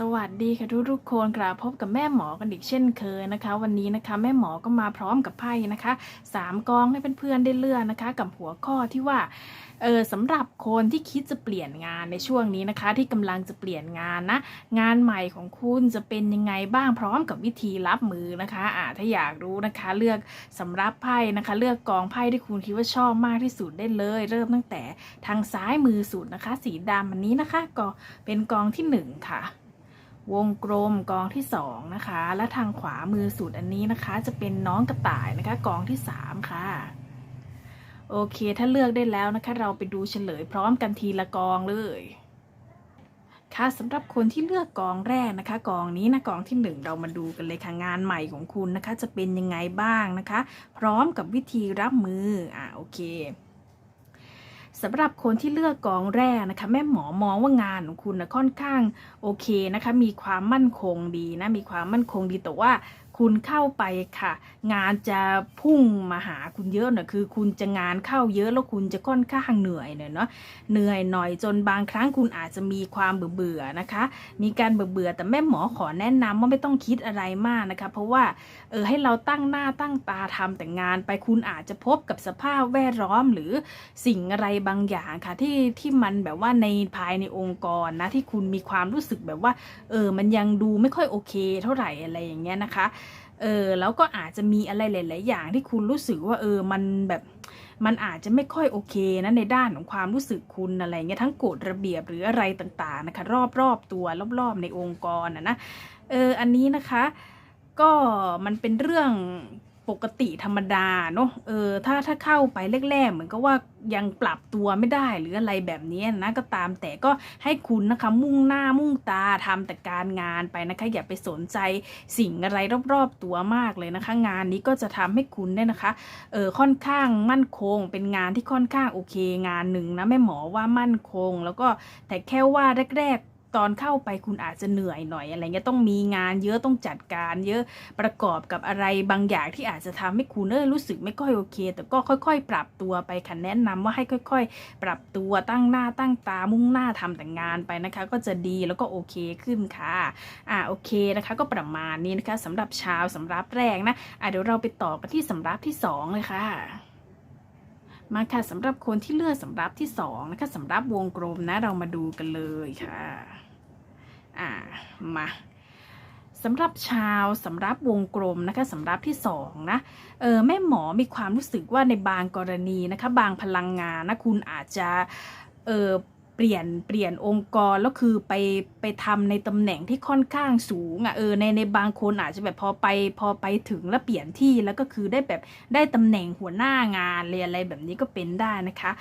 สวัสดีค่ะทุกทุกๆคนกลับพบกับแม่หมอกันอีกเช่นเคยนะคะ วันนี้นะคะแม่หมอก็มาพร้อมกับไพ่นะคะสามกองให้เพื่อนๆได้เลือกนะคะ กับหัวข้อที่ว่าเออสำหรับคนที่คิดจะเปลี่ยนงานในช่วงนี้นะคะ ที่กำลังจะเปลี่ยนงานนะ งานใหม่ของคุณจะเป็นยังไงบ้างพร้อมกับวิธีรับมือนะคะอ่าถ้าอยากรู้นะคะ เลือกสำรับไพ่นะคะ เลือกกองไพ่ที่คุณคิดว่าชอบมากที่สุดได้เลย เริ่มตั้งแต่ทางซ้ายมือสุดนะคะ สีดำอันนี้นะคะ ก็เป็นกองที่หนึ่งค่ะ วงกลมกองที่สองนะคะ และทางขวามือสุดอันนี้นะคะ จะเป็นน้องกระต่ายนะคะ กองที่สามค่ะ โอเค ถ้าเลือกได้แล้วนะคะ เราไปดูเฉลยพร้อมกันทีละกองเลย ค่ะสำหรับคนที่เลือกกองแรกนะคะ กองนี้นะกองที่หนึ่งเรามาดูกันเลยค่ะงานใหม่ของคุณนะคะ จะเป็นยังไงบ้างนะคะ พร้อมกับวิธีรับมืออ่าโอเค สำหรับคนที่เลือกกองแรกนะคะ แม่หมอมองว่างานของคุณนะค่อนข้างโอเคนะคะ มีความมั่นคงดีนะมีความมั่นคงดีแต่ว่า คุณเข้าไปค่ะ งานจะพุ่งมาหาคุณเยอะหน่อยคือ คุณจะงานเข้าเยอะแล้วคุณจะค่อนข้างเหนื่อยหน่อยเนาะเหนื่อยหน่อยจนบางครั้งคุณอาจจะมีความเบื่อเบื่อๆนะคะ มีการเบื่อเบื่อๆแต่แม่หมอขอแนะนำว่าไม่ต้องคิดอะไรมากนะคะ เพราะว่าเออให้เราตั้งหน้าตั้งตาทำแต่งานไปคุณอาจจะพบกับสภาพแวดล้อมหรือสิ่งอะไรบางอย่างค่ะที่ที่มันแบบว่าในภายในองค์กรนะที่คุณมีความรู้สึกแบบว่าเออมันยังดูไม่ค่อยโอเค เท่าไหร่อะไรอย่างเงี้ยนะคะ เออแล้วก็อาจจะมีอะไรหลาย ๆ อย่างที่คุณรู้สึกว่าเออมันแบบมันอาจจะไม่ค่อยโอเคนะในด้านของความรู้สึกคุณอะไรเงี้ยทั้งกฎระเบียบหรืออะไรต่าง ๆ นะคะ รอบ ๆ ตัวรอบ ๆ ในองค์กรนะนะเอออันนี้นะคะก็มันเป็นเรื่อง ปกติธรรมดาเนาะเออถ้าถ้าเข้าไปแรกๆเหมือนกับว่ายังปรับตัวไม่ได้หรืออะไรแบบนี้นะก็ตามแต่ก็ให้คุณนะคะมุ่งหน้ามุ่งตาทำแต่การงานไปนะคะ อย่าไปสนใจสิ่งอะไรรอบๆตัวมากเลยนะคะ งานนี้ก็จะทำให้คุณเนี่ยนะคะเออค่อนข้างมั่นคง เป็นงานที่ค่อนข้างโอเค งานหนึ่งนะแม่หมอว่ามั่นคง แล้วก็แต่แค่ว่าแรกๆ ตอนเข้าไปคุณอาจจะเหนื่อยหน่อยอะไรเงี้ยต้องมีงานเยอะต้องจัดการเยอะประกอบกับอะไรบางอย่างที่อาจจะทำให้คุณเออรู้สึกไม่ค่อยโอเค แต่ก็ค่อย ๆ ปรับตัวไปค่ะแนะนำว่าให้ค่อย ๆ ปรับตัวตั้งหน้าตั้งตามุ่งหน้าทำแต่งานไปนะคะ ก็จะดีแล้วก็โอเคขึ้นค่ะอ่าโอเคนะคะ ก็ประมาณนี้นะคะสำหรับชาวสำรับแรกนะอะเดี๋ยวเราไปต่อกันที่สำรับที่สองเลยค่ะมาค่ะสำหรับคนที่เลือกสำรับที่สองนะคะสำรับวงกลมนะเรามาดูกันเลยค่ะ อ่ามาสำหรับชาวสำหรับวงกลมนะคะสำหรับที่สองนะเออแม่หมอมีความรู้สึกว่าในบางกรณีนะคะบางพลังงานนะคุณอาจจะเออ เปลี่ยนเปลี่ยนองค์กรแล้วคือไปไปทำในตำแหน่งที่ค่อนข้างสูงอะเออในในบางคนอาจจะแบบพอไปพอไปถึงแล้วเปลี่ยนที่แล้วก็คือได้แบบได้ตำแหน่งหัวหน้างานเลยอะไรแบบนี้ก็เป็นได้นะคะ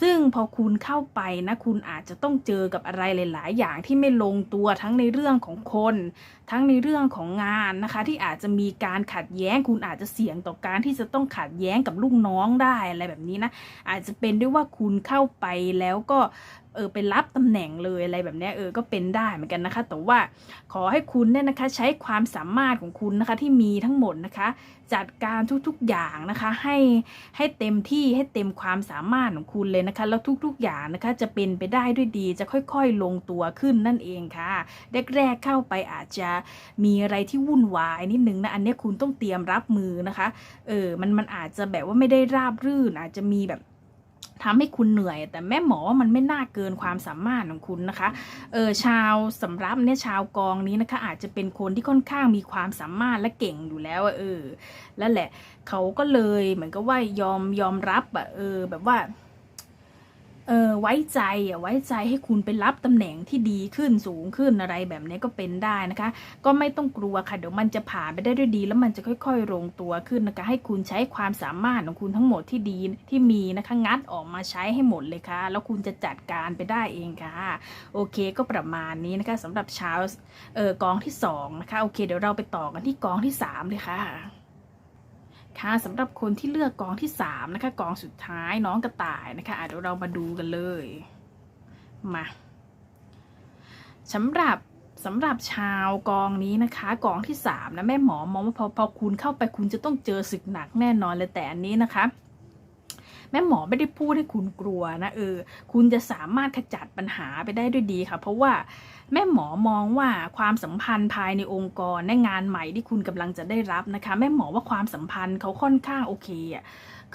ซึ่งพอคุณเข้าไปนะคุณอาจจะต้องเจอกับอะไรหลาย ๆ อย่างที่ไม่ลงตัวทั้งในเรื่องของคน ทั้งในเรื่องของงานนะคะ ที่อาจจะมีการขัดแย้ง คุณอาจจะเสี่ยงต่อการที่จะต้องขัดแย้งกับลูกน้องได้อะไรแบบนี้นะอาจจะเป็นด้วยว่าคุณเข้าไปแล้วก็ เออไปรับตำแหน่งเลยอะไรแบบนี้เออก็เป็นได้เหมือนกันนะคะ แต่ว่าขอให้คุณเนี่ยนะคะใช้ความสามารถของคุณนะคะที่มีทั้งหมดนะคะ จัดการทุกๆอย่างนะคะให้ให้เต็มที่ให้เต็มความสามารถของคุณเลยนะคะแล้วทุกๆอย่างนะคะจะเป็นไปได้ด้วยดีจะค่อยๆลงตัวขึ้นนั่นเองค่ะแรกๆเข้าไปอาจจะมีอะไรที่วุ่นวายนิดนึงนะอันนี้คุณต้องเตรียมรับมือนะคะเออมันมันอาจจะแบบว่าไม่ได้ราบรื่นอาจจะมีแบบ ทำให้คุณเหนื่อย แต่แม่หมอว่ามันไม่น่าเกินความสามารถของคุณนะคะเออชาวสำรับเนี่ยชาวกองนี้นะคะ อาจจะเป็นคนที่ค่อนข้างมีความสามารถและเก่งอยู่แล้วเออแล้วแหละเขาก็เลยเหมือนกับว่ายอมยอมรับอะเออแบบว่า เออไว้ใจอะไว้ใจให้คุณไปรับตำแหน่งที่ดีขึ้นสูงขึ้นอะไรแบบนี้ก็เป็นได้นะคะ ก็ไม่ต้องกลัวค่ะเดี๋ยวมันจะผ่านไปได้ด้วยดี แล้วมันจะค่อยๆลงตัวขึ้นนะคะ ให้คุณใช้ความสามารถของคุณทั้งหมดที่ดีที่มีนะคะงัดออกมาใช้ให้หมดเลยค่ะ แล้วคุณจะจัดการไปได้เองค่ะ โอเคก็ประมาณนี้นะคะสำหรับชาวเออกองที่สองนะคะโอเค เดี๋ยวเราไปต่อกันที่กองที่สามเลยค่ะ ค่ะสำหรับคนที่เลือกกองที่สามนะคะกองสุดท้ายน้องกระต่ายนะคะะเดี๋ยวเรามาดูกันเลยมาสำหรับสำหรับชาวกองนี้นะคะกองที่สามนะแม่หมอมองว่าพอพอคุณเข้าไปคุณจะต้องเจอศึกหนักแน่นอนเลยแต่อันนี้นะคะ แม่หมอไม่ได้พูดให้คุณกลัวนะเออ คุณจะสามารถขจัดปัญหาไปได้ด้วยดีค่ะ เพราะว่าแม่หมอมองว่าความสัมพันธ์ภายในองค์กรในงานใหม่ที่คุณกำลังจะได้รับนะคะ แม่หมอว่าความสัมพันธ์เขาค่อนข้างโอเคอะ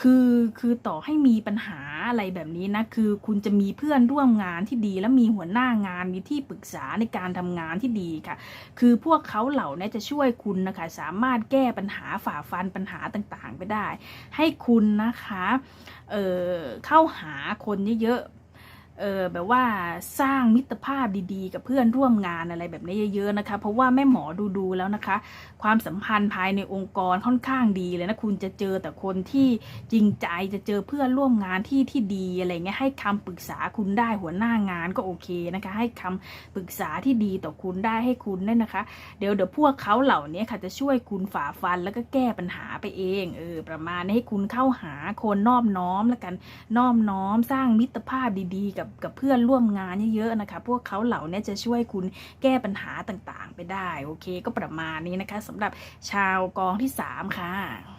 คือคือต่อให้มีปัญหาอะไรแบบนี้นะคือคุณจะมีเพื่อนร่วมงานที่ดี และมีหัวหน้างานมีที่ปรึกษาในการทำงานที่ดีค่ะ คือพวกเขาเหล่านี้จะช่วยคุณนะคะ สามารถแก้ปัญหาฝ่าฟันปัญหาต่างๆ ไปได้ ให้คุณนะคะเเข้าหาคนเยอะๆ เออแบบว่าสร้างมิตรภาพดีๆ กับเพื่อนร่วมงานอะไรแบบนี้เยอะๆนะคะ เพราะว่าแม่หมอดูๆแล้วนะคะ ความสัมพันธ์ภายในองค์กรค่อนข้างดีเลยนะคุณจะเจอแต่คนที่จริงใจจะเจอเพื่อนร่วมงานที่ที่ดีอะไรเงี้ยให้คำปรึกษาคุณได้หัวหน้างานก็โอเคนะคะ ให้คำปรึกษาที่ดีต่อคุณได้ให้คุณเนี่ยนะคะ เดี๋ยวเดี๋ยวพวกเขาเหล่านี้ค่ะจะช่วยคุณฝ่าฟันแล้วก็แก้ปัญหาไปเองเออประมาณให้คุณเข้าหาคนนอบน้อมแล้วกันนอบน้อมสร้างมิตรภาพดีๆ กับกับกับเพื่อนร่วมงานเยอะๆนะคะ พวกเขาเหล่านี้จะช่วยคุณแก้ปัญหาต่างๆ ไปได้ โอเค ก็ประมาณนี้นะคะสำหรับชาวกองที่ 3 ค่ะ